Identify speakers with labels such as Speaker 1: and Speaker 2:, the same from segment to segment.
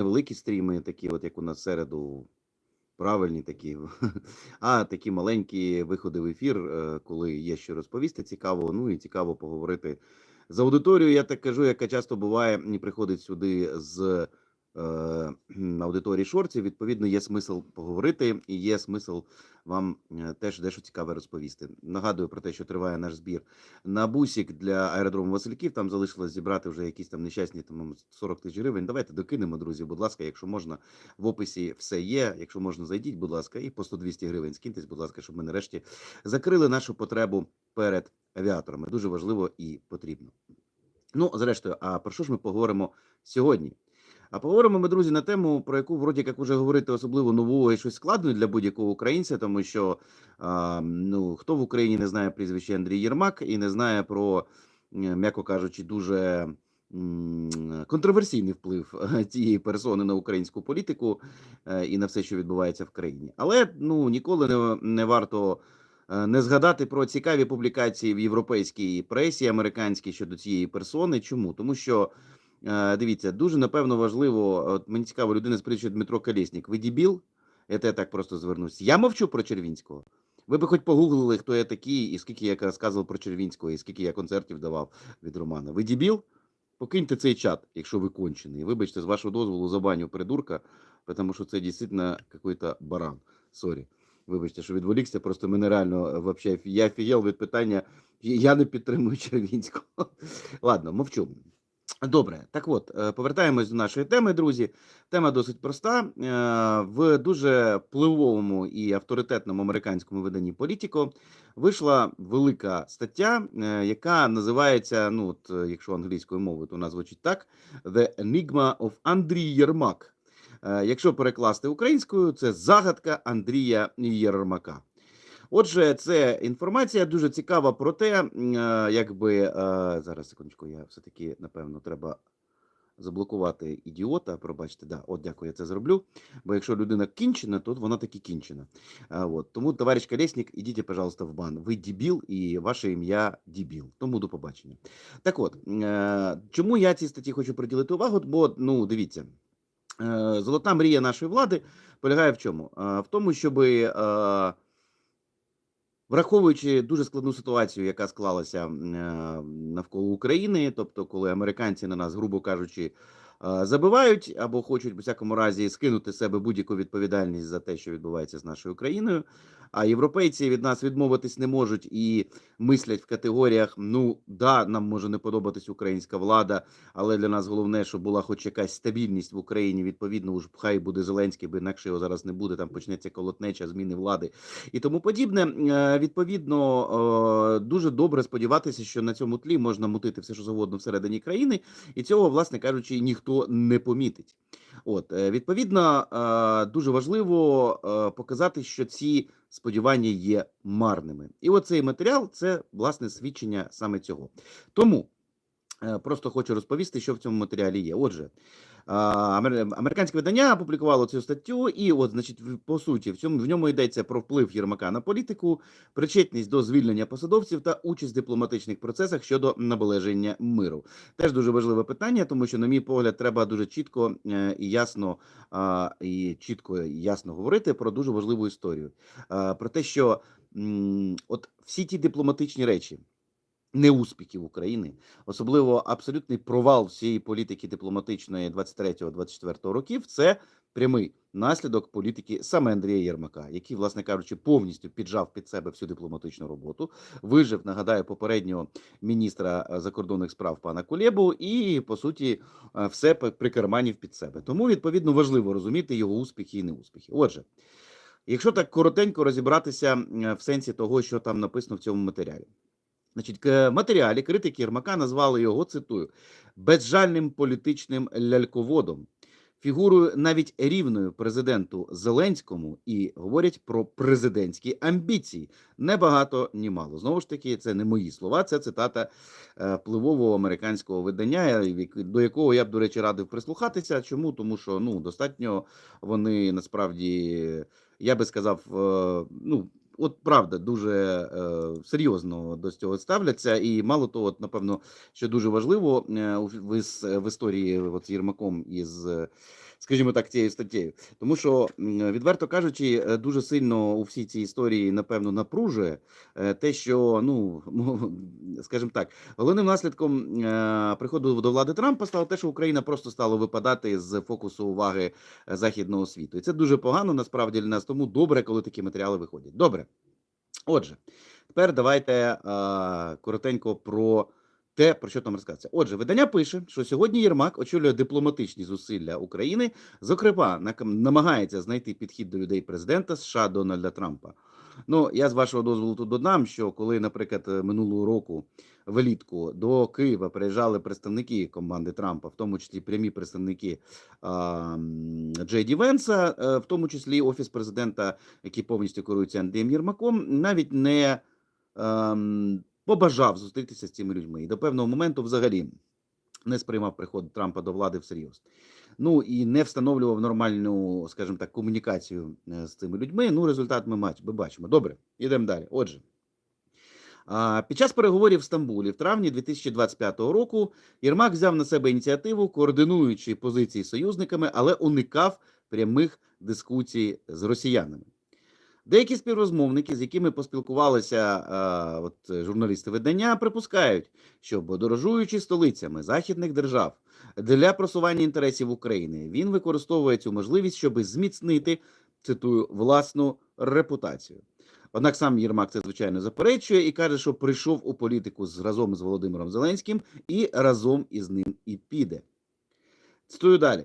Speaker 1: невеликі стріми, такі, от як у нас середу, правильні такі, а такі маленькі виходи в ефір, е, коли є що розповісти цікаво, ну і цікаво поговорити з аудиторією. Я так кажу, яка часто буває, приходить сюди з аудиторії шорців. Відповідно, є смисл поговорити і є смисл вам е, теж дещо цікаве розповісти. Нагадую про те, що триває наш збір на бусік для аеродрому Васильків. Там залишилось зібрати вже якісь там нещасні там 40 тисяч гривень. Давайте докинемо, друзі. Будь ласка, якщо можна, в описі все є. Якщо можна, зайдіть, будь ласка, і по 100-200 гривень скиньтесь, будь ласка, щоб ми нарешті закрили нашу потребу перед авіаторами. Дуже важливо і потрібно. Ну, зрештою, а про що ж ми поговоримо сьогодні? А поговоримо ми, друзі, на тему, про яку вроді як уже говорити особливо нового і щось складно для будь-якого українця, тому що а, ну хто в Україні не знає прізвище Андрій Єрмак і не знає про, е, м'яко кажучи, дуже контроверсійний вплив е, цієї персони на українську політику е, і на все, що відбувається в країні. Але ну ніколи не, не варто. е, Не згадати про цікаві публікації в європейській пресі американській щодо цієї персони. Чому? Тому що Е, Дивіться, дуже напевно важливо. От мені цікаво, людина з Дмитро Колєснік. Ви дебіл? Це я так просто звернусь. Я мовчу про Червінського. Ви би хоч погуглили, хто я такий, і скільки я розказував про Червінського, і скільки я концертів давав від Романа. Ви дебіл? Покиньте цей чат, якщо ви кончений. Вибачте, з вашого дозволу забаню придурка, тому що це дійсно якийсь баран. Сорі. Вибачте, що відволікся, просто мене реально вообще, я офігел від питання. Я не підтримую Червінського. Ладно, мовчу. Добре, так от е, повертаємось до нашої теми, друзі. Тема досить проста. Е, В дуже впливовому і авторитетному американському виданні Політіко вийшла велика стаття, е, яка називається: ну, от, якщо англійською мовою, то вона звучить так: The Enigma of Андрій Єрмак. Якщо перекласти українською, це загадка Андрія Єрмака. Отже, це інформація дуже цікава про те, е, якби е, зараз секундочку, я все-таки напевно треба заблокувати ідіота. Пробачте, да, от дякую, я це зроблю. Бо якщо людина кінчена, то вона таки кінчена. А, от. Тому, товариш Колєснік, ідіть, пожалуйста, в бан. Ви дебіл і ваше ім'я дебіл. Тому до побачення. Так от, е, чому я цій статті хочу приділити увагу? Бо, ну, дивіться. е, Золота мрія нашої влади полягає в чому? Е, В тому, щоби е, Враховуючи дуже складну ситуацію, яка склалася е, навколо України, тобто, коли американці на нас, грубо кажучи, забивають або хочуть, в всякому разі, скинути з себе будь-яку відповідальність за те, що відбувається з нашою країною. А європейці від нас відмовитись не можуть і мислять в категоріях: ну да, нам може не подобатись українська влада, але для нас головне, щоб була хоч якась стабільність в Україні. Відповідно, уж хай буде Зеленський, бо інакше його зараз не буде. Там почнеться колотнеча, зміни влади і тому подібне. Е, Відповідно, дуже добре сподіватися, що на цьому тлі можна мутити все, що завгодно всередині країни, і цього, власне кажучи, ніхто не помітить. От е, відповідно, е, дуже важливо е, показати, що ці сподівання є марними. І оцей матеріал це власне свідчення саме цього. Тому. Просто хочу розповісти, що в цьому матеріалі є. Отже, американське видання опублікувало цю статтю, і, от, значить, по суті, в цьому в ньому йдеться про вплив Єрмака на політику, причетність до звільнення посадовців та участь в дипломатичних процесах щодо наближення миру. Теж дуже важливе питання, тому що, на мій погляд, треба дуже чітко е, і ясно і чітко і ясно говорити про дуже важливу історію. Про те, що от всі ті дипломатичні речі неуспіхів України, особливо абсолютний провал всієї політики дипломатичної 23-24 років, це прямий наслідок політики саме Андрія Єрмака, який, власне кажучи, повністю піджав під себе всю дипломатичну роботу, вижив, нагадаю, попереднього міністра е, закордонних справ пана Кулєбу, і по суті е, все прикарманів під себе. Тому відповідно важливо розуміти його успіхи і неуспіхи. Отже. Якщо так коротенько розібратися е, в сенсі того, що там написано в цьому матеріалі. Значить, матеріалі критики Єрмака назвали його, цитую, безжальним політичним ляльководом, фігурою навіть рівною президенту Зеленському, і говорять про президентські амбіції. Не багато, ні мало. Знову ж таки, це не мої слова, це цитата е, впливового американського видання, е, до якого я б, до речі, радив прислухатися. Чому? Тому що ну, достатньо вони насправді, я би сказав, е, ну. От правда, дуже е, серйозно до цього ставляться, і мало того, от, напевно, що дуже важливо е, в, в історії от, з Єрмаком із. Скажімо так, цією статтєю. Тому що, відверто кажучи, е, дуже сильно у всій цій історії, напевно, напружує е, те, що, ну, скажімо так, головним наслідком е, приходу до влади Трампа стало те, що Україна просто стала випадати з фокусу уваги західного світу. І це дуже погано насправді для нас. Тому добре, коли такі матеріали виходять. Добре. Отже, тепер давайте коротенько про те, про що там розказується. Отже, видання пише, що сьогодні Єрмак очолює дипломатичні зусилля України, зокрема, намагається знайти підхід до людей президента США Дональда Трампа. Ну, я з вашого дозволу тут додам, що коли, наприклад, е, минулого року влітку до Києва приїжджали представники команди Трампа, в тому числі прямі представники а, Джей Ді Венса, е, в тому числі офіс президента, який повністю керується Андрієм Єрмаком, навіть не ем, побажав зустрітися з цими людьми і до певного моменту взагалі не сприймав приход Трампа до влади всерйоз. Ну і не встановлював нормальну, скажімо так, комунікацію е, з цими людьми. Ну, результат ми бачимо. Добре, йдемо далі. Отже. Під час переговорів в Стамбулі в травні 2025 року Єрмак взяв на себе ініціативу, координуючи позиції з союзниками, але уникав прямих дискусій з росіянами. Деякі співрозмовники, з якими поспілкувалися а, от, журналісти видання, припускають, що подорожуючи столицями західних держав для просування інтересів України, він використовує цю можливість, щоб зміцнити цитую власну репутацію. Однак сам Єрмак це звичайно заперечує і каже, що прийшов у політику разом з Володимиром Зеленським і разом із ним і піде. Цитую далі.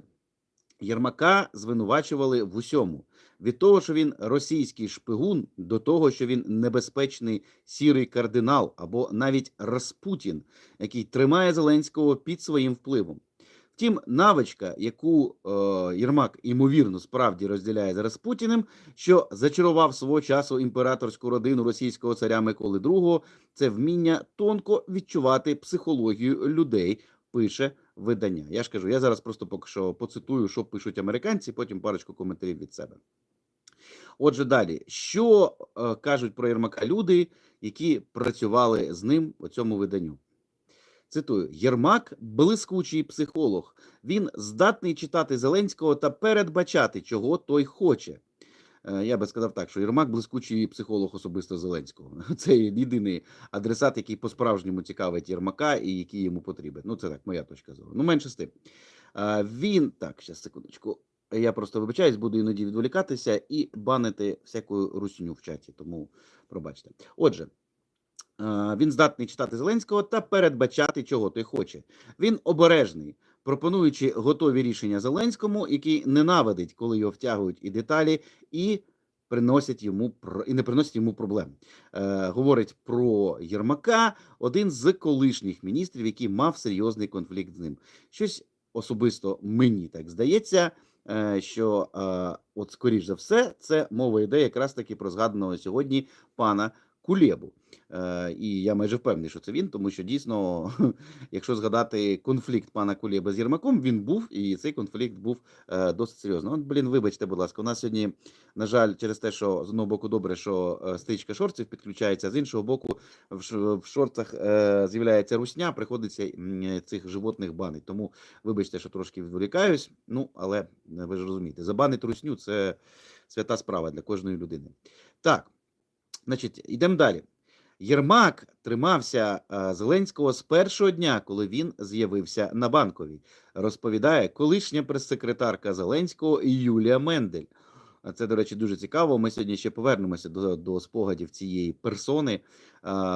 Speaker 1: Єрмака звинувачували в усьому від того, що він російський шпигун, до того, що він небезпечний сірий кардинал або навіть Распутін, який тримає Зеленського під своїм впливом. Втім, навичка, яку е, Єрмак ймовірно справді розділяє з Распутіним, що зачарував свого часу імператорську родину російського царя Миколи II, це вміння тонко відчувати психологію людей, пише видання. Я ж кажу, я зараз просто поки що поцитую, що пишуть американці, потім парочку коментарів від себе. Отже, далі, що е, кажуть про Єрмака люди, які працювали з ним у цьому виданню? Цитую: Єрмак блискучий психолог. Він здатний читати Зеленського та передбачати, чого той хоче. Е, Я би сказав так, що Єрмак блискучий психолог особисто Зеленського. Це єдиний адресат, який по-справжньому цікавить Єрмака і який йому потрібен. Ну, це так, моя точка зору. Ну, менше з тим. Е, Він так, ще секундочку. Я просто вибачаюсь, буду іноді відволікатися і банити всяку русню в чаті, тому пробачте. Отже, е, він здатний читати Зеленського та передбачати, чого той хоче. Він обережний, пропонуючи готові рішення Зеленському, який ненавидить, коли його втягують і деталі, і приносять йому і не приносять йому проблем. Е, говорить про Єрмака, один з колишніх міністрів, який мав серйозний конфлікт з ним. Щось особисто мені так здається, е, що е, от скоріш за все, це мова йде якраз таки про згаданого сьогодні пана Кулєбу. Е, і я майже впевнений, що це він, тому що дійсно, якщо згадати конфлікт пана Кулєба з Єрмаком, він був, і цей конфлікт був е, досить серйозно. От, блін, вибачте, будь ласка, у нас сьогодні, на жаль, через те, що з одного боку добре, що е, стрічка шортів підключається, з іншого боку, в, ш- в шортах е, з'являється русня, приходиться цих животних банить. Тому вибачте, що трошки відволікаюсь. Ну, але ви ж розумієте, забанить русню це свята справа для кожної людини. Так, значить, йдемо далі. Єрмак тримався е, Зеленського з першого дня, коли він з'явився на банковій. Розповідає колишня прес-секретарка Зеленського Юлія Мендель. А Це, до речі, дуже цікаво. Ми сьогодні ще повернемося до, до спогадів цієї персони.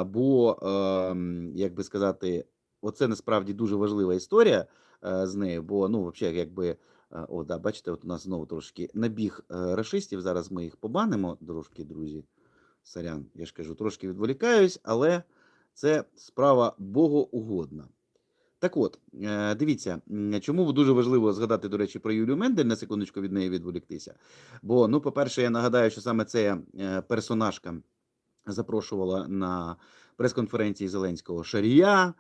Speaker 1: Бо, ем, як би сказати, оце насправді дуже важлива історія е, з нею. Бо, ну, взагалі, якби. е, О, да, бачите, от у нас знову трошки набіг е, рашистів. Зараз ми їх побанимо трошки, друзі. Сорян, я ж кажу, трошки відволікаюсь, але це справа богоугодна. Так от, е, дивіться, чому дуже важливо згадати, до речі, про Юлію Мендель, на секундочку від неї відволіктися. Бо, ну, по-перше, я нагадаю, що саме ця е, персонажка запрошувала на прес-конференції Зеленського Шарія,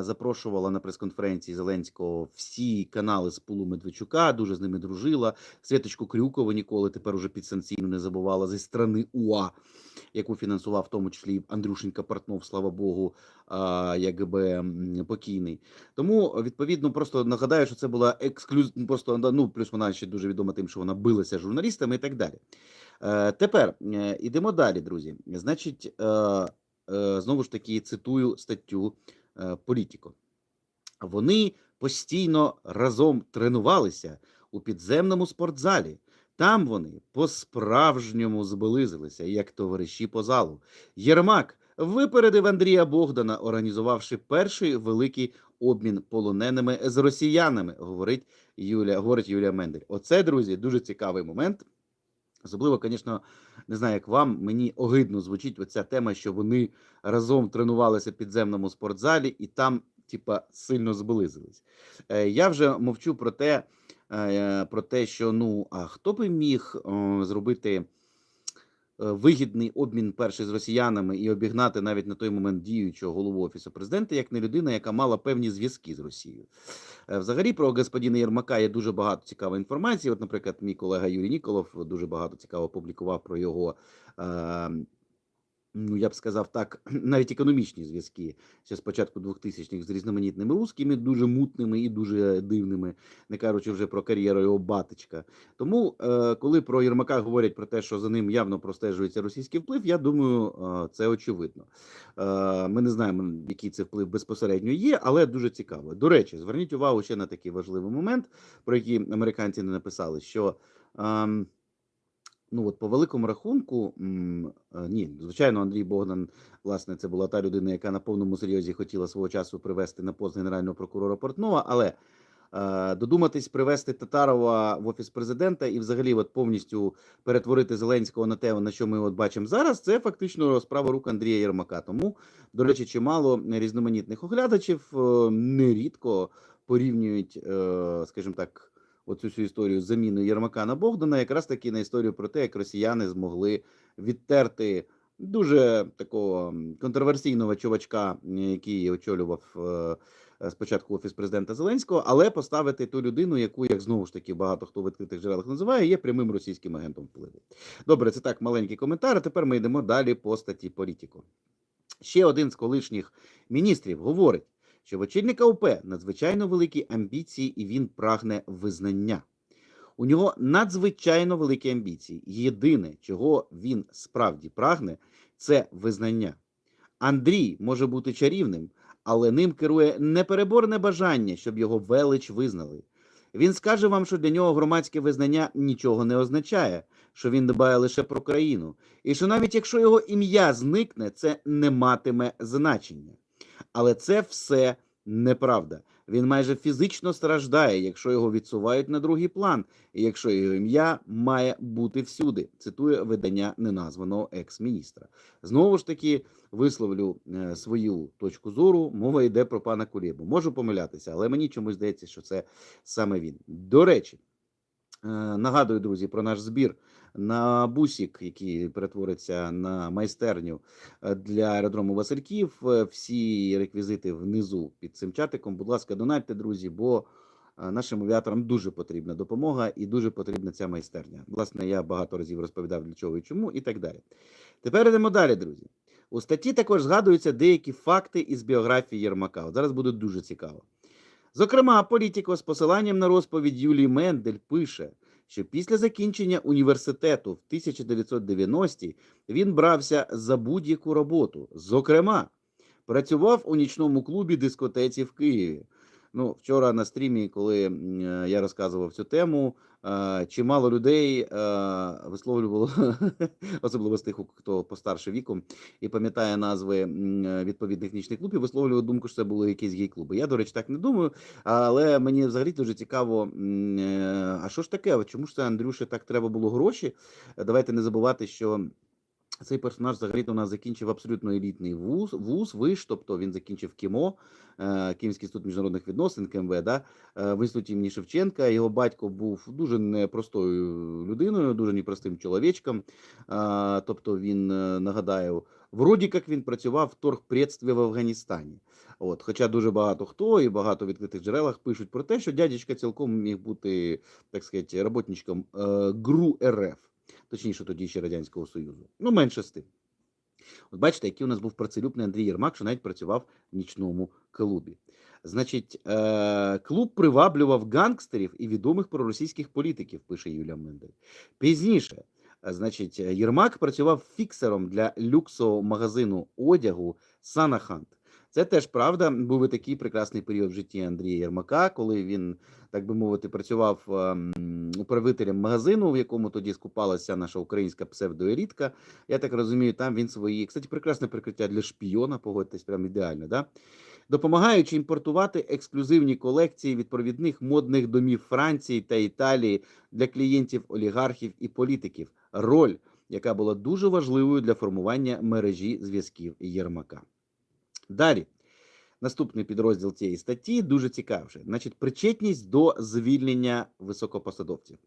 Speaker 1: запрошувала на прес-конференції Зеленського всі канали з пулу Медведчука, дуже з ними дружила. Святочку Крюкову ніколи тепер уже підсанкційно не забувала зі сторони УА, яку фінансував в тому числі Андрюшенька Портнов, слава Богу, якби покійний. Тому відповідно просто нагадаю, що це була ексклюз... просто ну плюс вона ще дуже відома тим, що вона билася з журналістами і так далі. Е, Тепер е, ідемо далі, друзі. Значить, е, е, знову ж таки цитую статтю е, Політіко. Вони постійно разом тренувалися у підземному спортзалі. Там вони по-справжньому зблизилися, як товариші по залу. Єрмак випередив Андрія Богдана, організувавши перший великий обмін полоненими з росіянами, говорить Юлія, говорить Юлія Мендель. Оце, друзі, дуже цікавий момент. Особливо, звісно, не знаю, як вам, мені огидно звучить оця тема, що вони разом тренувалися в підземному спортзалі і там, типа, сильно зблизились. Е, Я вже мовчу про те, е, про те, що ну, а хто би міг е, зробити вигідний обмін перший з росіянами і обігнати навіть на той момент діючого голову офісу президента, як не людина, яка мала певні зв'язки з Росією. Е, Взагалі про господіна Єрмака є дуже багато цікавої інформації. От, наприклад, мій колега Юрій Ніколов дуже багато цікаво публікував про його. Ну, я б сказав так, навіть економічні зв'язки ще з початку 2000-х з різноманітними русскими, дуже мутними і дуже дивними, не кажучи вже про кар'єру його батечка. Тому, е, коли про Єрмака говорять про те, що за ним явно простежується російський вплив, я думаю, е, це очевидно. Е, Ми не знаємо, який це вплив безпосередньо є, але дуже цікаво. До речі, зверніть увагу ще на такий важливий момент, про який американці не написали, що. Ну, от по великому рахунку, е, ні, звичайно, Андрій Богдан, власне, це була та людина, яка на повному серйозі хотіла свого часу привести на пост генерального прокурора Портнова, але е, додуматись привести Татарова в офіс президента і взагалі от повністю перетворити Зеленського на те, на що ми от бачимо зараз, це фактично справа рук Андрія Єрмака. Тому, до речі, чимало різноманітних оглядачів е, нерідко порівнюють, скажімо так оцю всю історію з заміною Єрмака на Богдана, якраз таки на історію про те, як росіяни змогли відтерти дуже такого контроверсійного чувачка, який очолював е, спочатку офіс президента Зеленського, але поставити ту людину, яку, як знову ж таки багато хто в відкритих джерелах називає, є прямим російським агентом впливу. Добре, це так маленький коментар. А тепер ми йдемо далі по статті Політіко. Ще один з колишніх міністрів говорить, що в очільника УП надзвичайно великі амбіції, і він прагне визнання. У нього надзвичайно великі амбіції. Єдине, чого він справді прагне, це визнання. Андрій може бути чарівним, але ним керує непереборне бажання, щоб його велич визнали. Він скаже вам, що для нього громадське визнання нічого не означає, що він дбає лише про країну, і що навіть якщо його ім'я зникне, це не матиме значення. Але це все неправда. Він майже фізично страждає, якщо його відсувають на другий план, і якщо його ім'я має бути всюди. Цитує видання неназваного екс-міністра. Знову ж таки висловлю е, свою точку зору. Мова йде про пана Кулєбу. Можу помилятися, але мені чомусь здається, що це саме він. До речі, е, нагадую, друзі, про наш збір на бусік, який перетвориться на майстерню е, для аеродрому Васильків. Е, Всі реквізити внизу під цим чатиком. Будь ласка, донатьте, друзі, бо е, нашим авіаторам дуже потрібна допомога і дуже потрібна ця майстерня. Власне, я багато разів розповідав для чого і чому, і так далі. Тепер йдемо далі, друзі. У статті також згадуються деякі факти із біографії Єрмака. От зараз буде дуже цікаво. Зокрема, політико з посиланням на розповідь Юлії Мендель пише, що після закінчення університету в 1990-ті він брався за будь-яку роботу. Зокрема, працював у нічному клубі дискотеці в Києві. Ну, вчора на стрімі, коли е, я розказував цю тему, е, чимало людей е, висловлювало, особливо з тих, хто постарше віком і пам'ятає назви відповідних нічних клубів, висловлював думку, що це були якісь гей-клуби. Я, до речі, так не думаю. Але мені взагалі дуже цікаво, а що ж таке? Чому ж це Андрюше так треба було гроші? Давайте не забувати, що. Цей персонаж взагалі у нас закінчив абсолютно елітний вуз, вуз, виш, тобто він закінчив КІМО, е, Київський інститут міжнародних відносин, КМВ, да, е, в інституті імені Шевченка. Його батько був дуже непростою людиною, дуже непростим чоловічком. Тобто він, е, нагадаю, вроді як він працював в торгпредстві в Афганістані. От, хоча дуже багато хто і багато відкритих джерелах пишуть про те, що дядечка цілком міг бути, так сказати, роботничком ГРУ РФ, точніше, тоді ще Радянського Союзу. Ну, менше з тим. От бачите, який у нас був працелюбний Андрій Єрмак, що навіть працював в нічному клубі. Значить, е, клуб приваблював гангстерів і відомих проросійських політиків, пише Юлія Мендель. Пізніше, значить, Єрмак працював фіксером для люксового магазину одягу Санахант. Це теж правда. Був і такий прекрасний період в житті Андрія Єрмака, коли він, так би мовити, працював ем, управителем магазину, в якому тоді скупалася наша українська псевдоелітка. Я так розумію, там він свої, кстати, прекрасне прикриття для шпіона, погодьтесь, прям ідеально, да? допомагаючи імпортувати ексклюзивні колекції від провідних модних домів Франції та Італії для клієнтів олігархів і політиків. Роль, яка була дуже важливою для формування мережі зв'язків Єрмака. Далі. Наступний підрозділ цієї статті дуже цікавий. Значить, причетність до звільнення високопосадовців.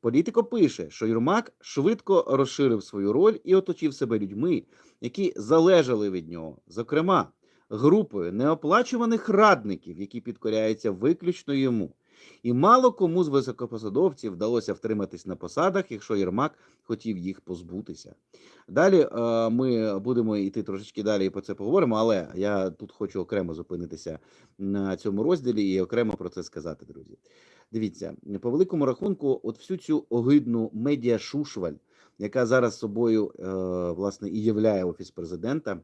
Speaker 1: Політико пише, що Юрмак швидко розширив свою роль і оточив себе людьми, які залежали від нього, зокрема, групою неоплачуваних радників, які підкоряються виключно йому. І мало кому з високопосадовців вдалося втриматись на посадах, якщо Єрмак хотів їх позбутися. Далі е, ми будемо йти трошечки далі і про це поговоримо, але я тут хочу окремо зупинитися на цьому розділі і окремо про це сказати, друзі. Дивіться, по великому рахунку, от всю цю огидну медіа шушваль, яка зараз собою е, власне і являє офіс президента,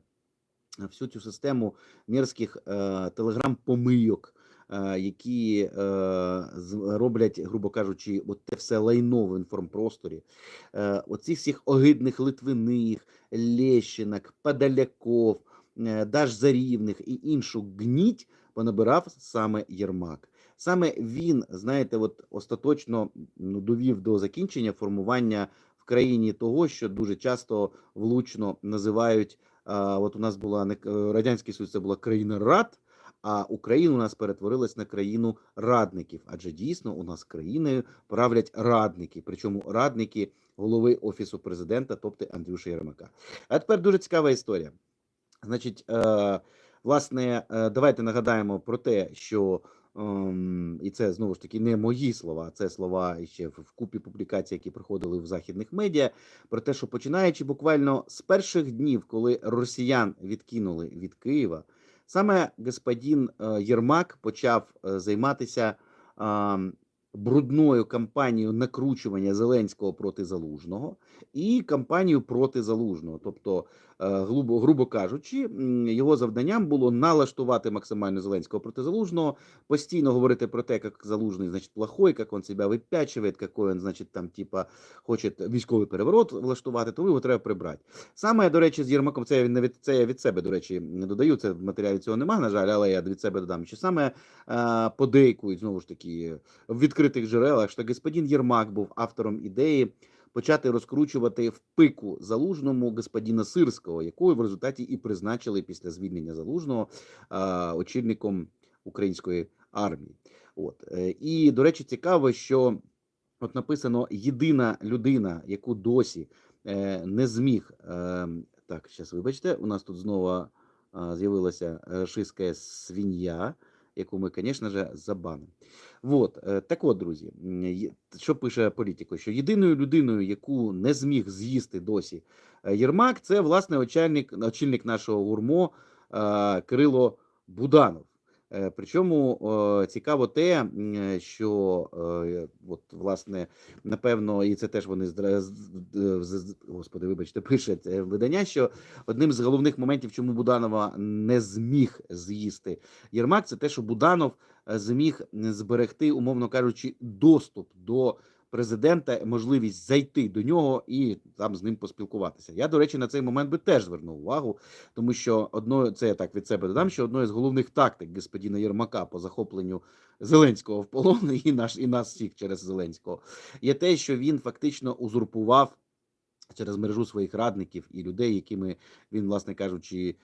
Speaker 1: всю цю систему мерзких е, телеграм-помийок, які е, роблять, грубо кажучи, от те все лайно в інформпросторі, е, оцих всіх огидних Литвиних, Лещинок, Подоляков, е, Даш Зарівних і іншу гніть понабирав саме Єрмак. Саме він, знаєте, от остаточно ну, довів до закінчення формування в країні того, що дуже часто влучно називають. От у нас була не радянський Союз, це була країна рад, а Україна у нас перетворилась на країну радників. Адже дійсно у нас країною правлять радники, причому радники голови офісу президента, тобто Андрюша Єрмака. А тепер дуже цікава історія. Значить, е, власне, е, давайте нагадаємо про те, що ем, і це знову ж таки не мої слова, це слова ще в купі публікацій, які приходили в західних медіа, про те, що починаючи буквально з перших днів, коли росіян відкинули від Києва, саме господин е, Єрмак почав е, займатися брудною кампанією накручування Зеленського проти Залужного і кампанію проти Залужного. Тобто, е, грубо, грубо кажучи, його завданням було налаштувати максимально Зеленського проти Залужного, постійно говорити про те, як Залужний, значить, плохой, як він себе випячує, який він, значить, там, типа, хоче військовий переворот влаштувати, то його треба прибрати. Саме, до речі, з Єрмаком, це я від це я від себе, до речі, не додаю. Це в матеріалі цього немає, на жаль, але я від себе додам. Що саме е, подейкують знову ж таки в відкритих джерелах, що господин Єрмак був автором ідеї почати розкручувати в пику залужному господина Сирського, якого в результаті і призначили після звільнення залужного очільником української армії. От е, і до речі, цікаво, що от написано єдина людина, яку досі е, не зміг. Е, так, зараз вибачте, у нас тут знову з'явилася шиська свинья, яку ми, звісно ж, забанимо. Вот, е, так от, друзі, що пише політико, що єдиною людиною, яку не зміг з'їсти досі е, Єрмак, це власне очільник, очільник нашого гурмо е, Кирило Буданов. Е, Причому е, цікаво те, що е, от, власне, напевно, і це теж вони господи, вибачте, пише це видання, що одним з головних моментів, чому Буданова не зміг з'їсти Єрмак, це те, що Буданов е, зміг зберегти, умовно кажучи, доступ до президента, можливість зайти до нього і там з ним поспілкуватися. Я, до речі, на цей момент би теж звернув увагу, тому що одною, це я так від себе додам, що одною з головних тактик господина Єрмака по захопленню Зеленського в полон і наш і нас всіх через Зеленського є те, що він фактично узурпував через мережу своїх радників і людей, якими він, власне кажучи,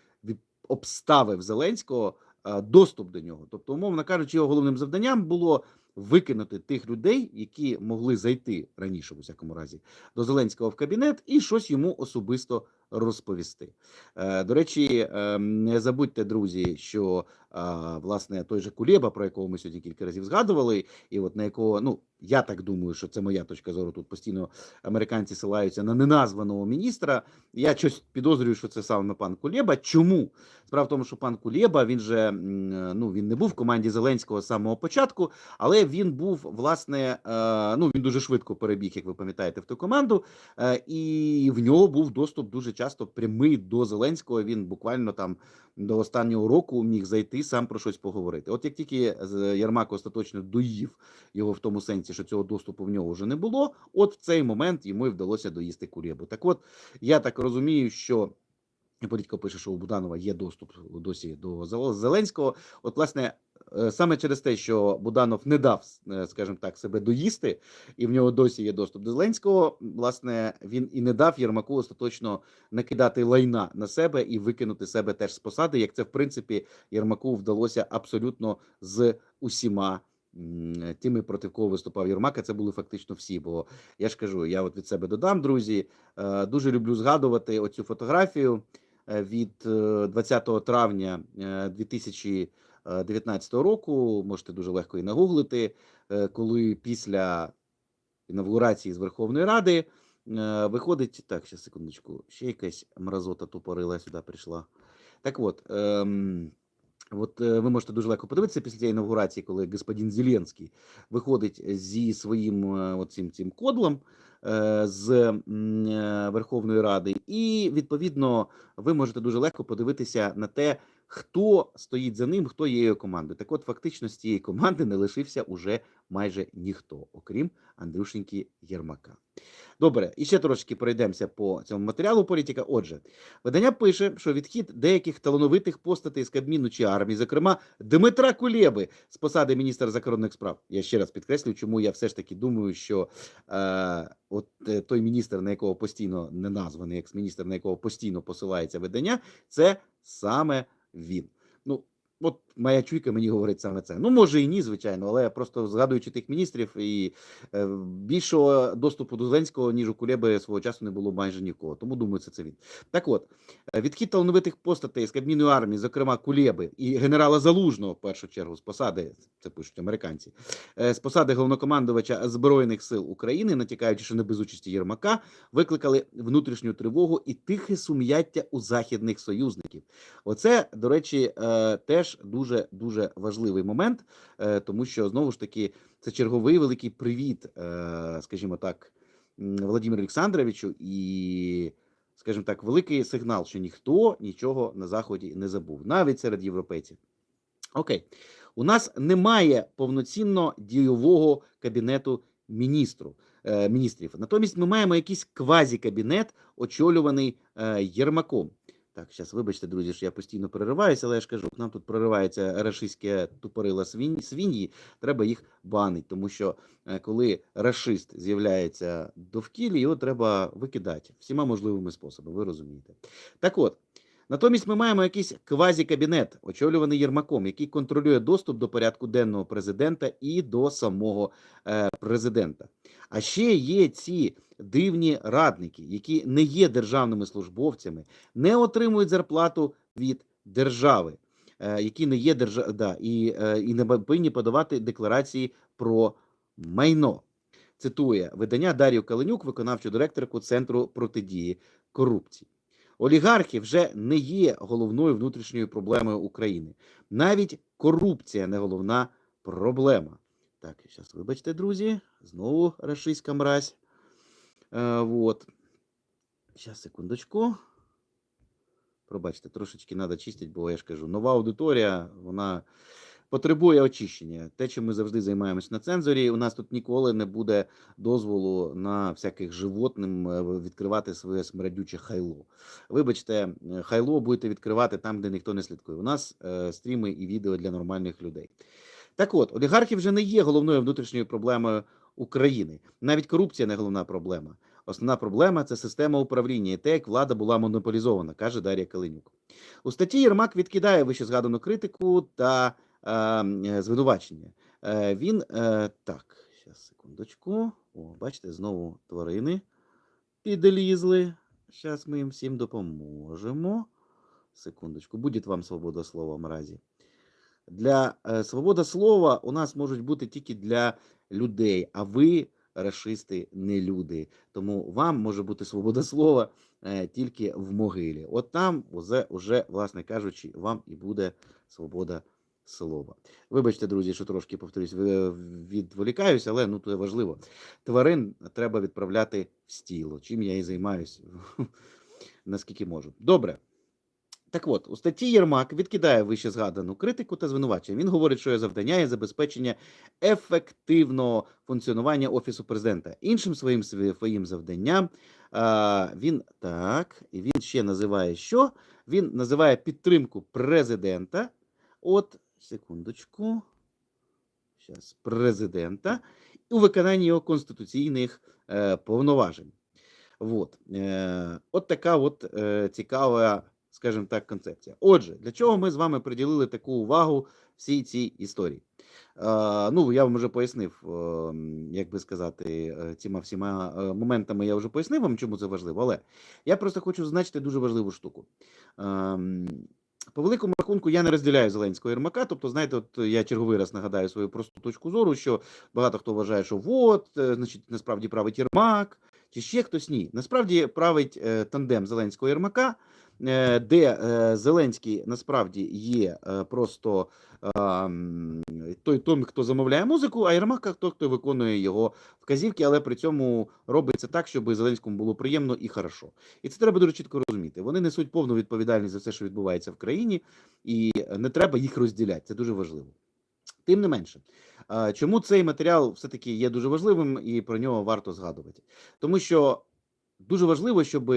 Speaker 1: обставив Зеленського е, доступ до нього. Тобто, умовно кажучи, його головним завданням було викинути тих людей, які могли зайти раніше, у всякому разі, до Зеленського в кабінет і щось йому особисто розповісти. Е, До речі, е, не забудьте, друзі, що власне той же Кулєба, про якого ми сьогодні кілька разів згадували, і от на якого, ну я так думаю, що це моя точка зору. Тут постійно американці силаються на неназваного міністра. Я щось підозрюю, що це саме пан Кулєба. Чому? Справа в тому, що пан Кулєба він же е, ну він не був в команді Зеленського з самого початку, але він був власне. е, Ну він дуже швидко перебіг, як ви пам'ятаєте, в ту команду, е, і в нього був доступ дуже часто прямий до Зеленського. Він буквально там до останнього року міг зайти сам про щось поговорити. От як тільки з- Єрмак остаточно доїв його в тому сенсі, що цього доступу в нього вже не було, от в цей момент йому і вдалося доїсти Кулєбу. Так от я так розумію, що. І пише, що у Буданова є доступ досі до Зеленського. От, власне, е, саме через те, що Буданов не дав, е, скажімо так, себе доїсти, і в нього досі є доступ до Зеленського. Власне, він і не дав Єрмаку остаточно накидати лайна на себе і викинути себе теж з посади, як це в принципі Єрмаку вдалося абсолютно з усіма. Тими, проти кого виступав Єрмак, а це були фактично всі. Бо я ж кажу, я от від себе додам, друзі. е, Дуже люблю згадувати оцю фотографію е, від е, 20 травня е, 2019 року. Можете дуже легко і нагуглити, е, коли після інавгурації з Верховної Ради е, виходить. Так, ще секундочку, ще якась мразота тупорила сюди прийшла. Так от. Ем... От е, ви можете дуже легко подивитися після цієї інавгурації, коли господин Зеленський виходить зі своїм е, от цим, кодлом е, з е, Верховної Ради, і відповідно ви можете дуже легко подивитися на те, хто стоїть за ним, хто є його командою. Так от, фактично, з цієї команди не лишився уже майже ніхто, окрім Андрюшеньки Єрмака. Добре, і ще трошки пройдемося по цьому матеріалу політика. Отже, видання пише, що відхід деяких талановитих постатей з Кабміну чи армії, зокрема Дмитра Кулєби з посади міністра закордонних справ. Я ще раз підкреслюю, чому я все ж таки думаю, що е, от е, той міністр, на якого постійно не названий екс-міністр, на якого постійно посилається видання, це саме він. Ну, от моя чуйка мені говорить саме це. Ну, може і ні, звичайно, але просто згадуючи тих міністрів, і е, більшого доступу до Зеленського, ніж у Кулеби свого часу не було майже нікого. Тому думаю, це це він. Так от, е, відхід талановитих постатей з Кабміну армії, зокрема Кулеби і генерала Залужного, в першу чергу, з посади, це пишуть американці, е, з посади головнокомандувача Збройних сил України, натякаючи, що не без участі Єрмака, викликали внутрішню тривогу і тихе сум'яття у західних союзників. Оце, до речі, теж дуже дуже дуже важливий момент, е, тому що знову ж таки це черговий великий привіт, е, скажімо так, Володимиру Олександровичу, і, скажімо так, великий сигнал, що ніхто нічого на заході не забув, навіть серед європейців. Окей, у нас немає повноцінно дійового кабінету міністру. е, Міністрів. Натомість ми маємо якийсь квазікабінет, очолюваний Єрмаком. Так, зараз, вибачте, друзі, що я постійно перериваюся, але я ж кажу, к нам тут проривається рашистське тупорила свинь, свиньї, треба їх банити, тому що е, коли рашист з'являється довкіллі, його треба викидати всіма можливими способами, ви розумієте. Так от, натомість ми маємо якийсь квазікабінет, очолюваний Єрмаком, який контролює доступ до порядку денного президента і до самого е, президента. А ще є ці дивні радники, які не є державними службовцями, не отримують зарплату від держави, е, які не є держа... да, і, е, і не повинні подавати декларації про майно. Цитує видання Дар'ю Каленюк, виконавчу директорку Центру протидії корупції. Олігархи вже не є головною внутрішньою проблемою України. Навіть корупція не головна проблема. Так, зараз, вибачте, друзі, знову рашистська мразь. Е. Зараз, секундочку. Пробачте, трошечки треба чистити, бо я ж кажу, нова аудиторія, вона потребує очищення. Те, чим ми завжди займаємось на цензорі, у нас тут ніколи не буде дозволу на всяких животним е, відкривати своє смердюче хайло. Вибачте, е, хайло будете відкривати там, де ніхто не слідкує. У нас е, стріми і відео для нормальних людей. Так от, олігархи вже не є головною внутрішньою проблемою України. Навіть корупція не головна проблема. Основна проблема це система управління і те, як влада була монополізована, каже Дар'я Калинюк. У статті Єрмак відкидає вище згадану критику та звинувачення. Е, він е, так, зараз секундочку. О, бачите, знову тварини підлізли. Зараз ми їм всім допоможемо. Секундочку, буде вам свобода слова мразі. Для е, свобода слова у нас можуть бути тільки для людей, а ви, расисти, не люди. Тому вам може бути свобода слова е, тільки в могилі. От там уже, уже, власне кажучи, вам і буде свобода слова. Вибачте, друзі, що трошки повторюсь, ви- відволікаюся, але ну це важливо. Тварин треба відправляти в стіло, чим я і займаюся, наскільки можу. Добре. Так от, у статті Єрмак відкидає вище згадану критику та звинувачення. Він говорить, що є завдання є забезпечення ефективного функціонування Офісу президента. Іншим своїм своїм завданням він так, і він ще називає що? Він називає підтримку президента. От, секундочку. Зараз, президента у виконанні його конституційних е, повноважень. От. Е, от така от е, цікава, скажімо так, концепція. Отже, для чого ми з вами приділили таку увагу всій цій історії? Е, ну, я вам вже пояснив, е, як би сказати, е, цими всіма е, моментами я вже пояснив вам, чому це важливо, але я просто хочу зазначити дуже важливу штуку. Ем, по великому рахунку я не розділяю Зеленського і Єрмака. Тобто, знаєте, от я черговий раз нагадаю свою просту точку зору, що багато хто вважає, що от, е, значить, насправді править Єрмак, чи ще хтось ні. Насправді править е, тандем Зеленського Єрмака, де е, Зеленський насправді є е, просто е, той, той, хто замовляє музику, а Єрмак той, хто виконує його вказівки, але при цьому робиться так, щоб Зеленському було приємно і хорошо. І це треба дуже чітко розуміти. Вони несуть повну відповідальність за все, що відбувається в країні, і не треба їх розділяти. Це дуже важливо. Тим не менше, чому цей матеріал все-таки є дуже важливим і про нього варто згадувати? Тому що дуже важливо, щоб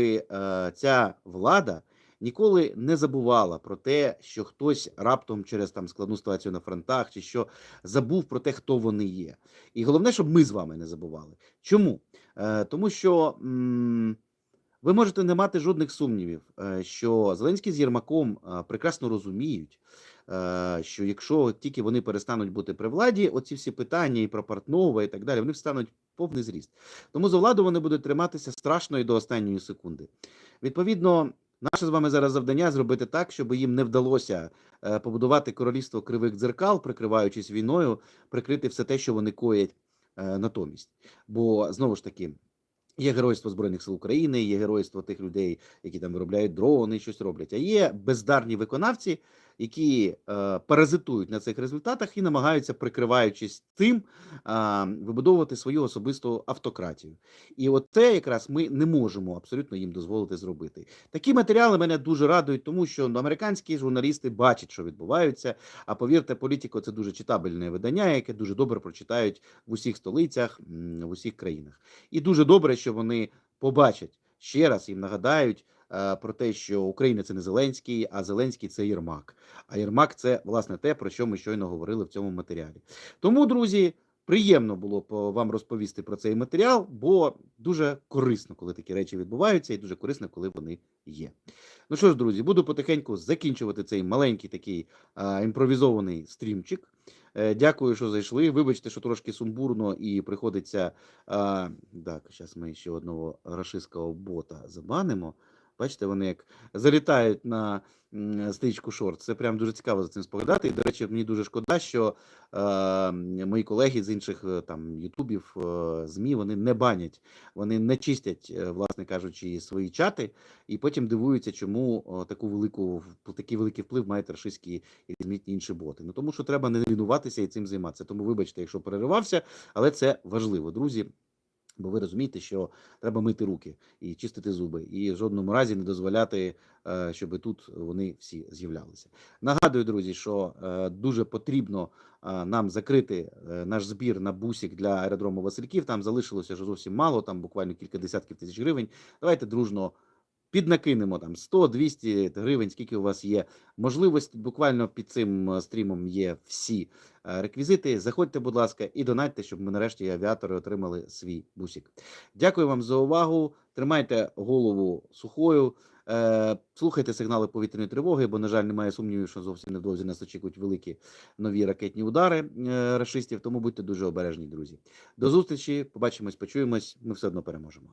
Speaker 1: ця влада ніколи не забувала про те, що хтось раптом через там складну ситуацію на фронтах, чи що забув про те, хто вони є. І головне, щоб ми з вами не забували. Чому? Е, Тому що. м, ви можете не мати жодних сумнівів, е, що Зеленський з Єрмаком е, прекрасно розуміють, що якщо тільки вони перестануть бути при владі, оці всі питання і про Портнова і так далі, вони встануть повний зріст. Тому за владу вони будуть триматися страшно і до останньої секунди. Відповідно, наше з вами зараз завдання зробити так, щоб їм не вдалося е, побудувати королівство кривих дзеркал, прикриваючись війною, прикрити все те, що вони коять е, натомість. Бо знову ж таки. Є геройство Збройних сил України, є геройство тих людей, які там виробляють дрони, щось роблять. А є бездарні виконавці, які е, паразитують на цих результатах і намагаються, прикриваючись тим, е, вибудовувати свою особисту автократію. І от це якраз ми не можемо абсолютно їм дозволити зробити. Такі матеріали мене дуже радують, тому що ну, американські журналісти бачать, що відбувається. А повірте, політико це дуже читабельне видання, яке дуже добре прочитають в усіх столицях, в усіх країнах. І дуже добре, що вони побачать ще раз їм нагадають про те, що Україна це не Зеленський, а Зеленський це Єрмак. А Єрмак це власне те, про що ми щойно говорили в цьому матеріалі. Тому, друзі. Приємно було б вам розповісти про цей матеріал, бо дуже корисно, коли такі речі відбуваються, і дуже корисно, коли вони є. Ну що ж, друзі, буду потихеньку закінчувати цей маленький такий а, імпровізований стрімчик. Е, Дякую, що зайшли. Вибачте, що трошки сумбурно і приходиться. А, так, зараз ми ще одного рашистського бота забанимо. Бачите, вони як залітають на стрічку шорт. Це прям дуже цікаво за цим споглядати. І, до речі, мені дуже шкода, що е, мої колеги з інших е, там ютубів, е, ЗМІ вони не банять, вони не чистять, е, власне кажучи, свої чати, і потім дивуються, чому таку велику такий великий вплив мають рашистські і різноманітні інші боти. Ну тому що треба не лінуватися і цим займатися. Тому вибачте, якщо переривався, але це важливо, друзі. Бо ви розумієте, що треба мити руки і чистити зуби, і в жодному разі не дозволяти, е, щоб тут вони всі з'являлися. Нагадую, друзі, що е, дуже потрібно е, нам закрити наш збір на бусік для аеродрому Васильків. Там залишилося вже зовсім мало, там буквально кілька десятків тисяч гривень. Давайте дружно піднакинемо там 100-200 гривень, скільки у вас є можливості. Буквально під цим е, стрімом є всі е, реквізити. Заходьте, будь ласка, і донатьте, щоб ми нарешті авіатори отримали свій бусик. Дякую вам за увагу. Тримайте голову сухою. Е, Слухайте сигнали повітряної тривоги, бо, на жаль, немає сумнівів, що зовсім невдовзі нас очікують великі нові ракетні удари рашистів. Тому будьте дуже обережні, друзі. До зустрічі. Побачимось, почуємось. Ми все одно переможемо.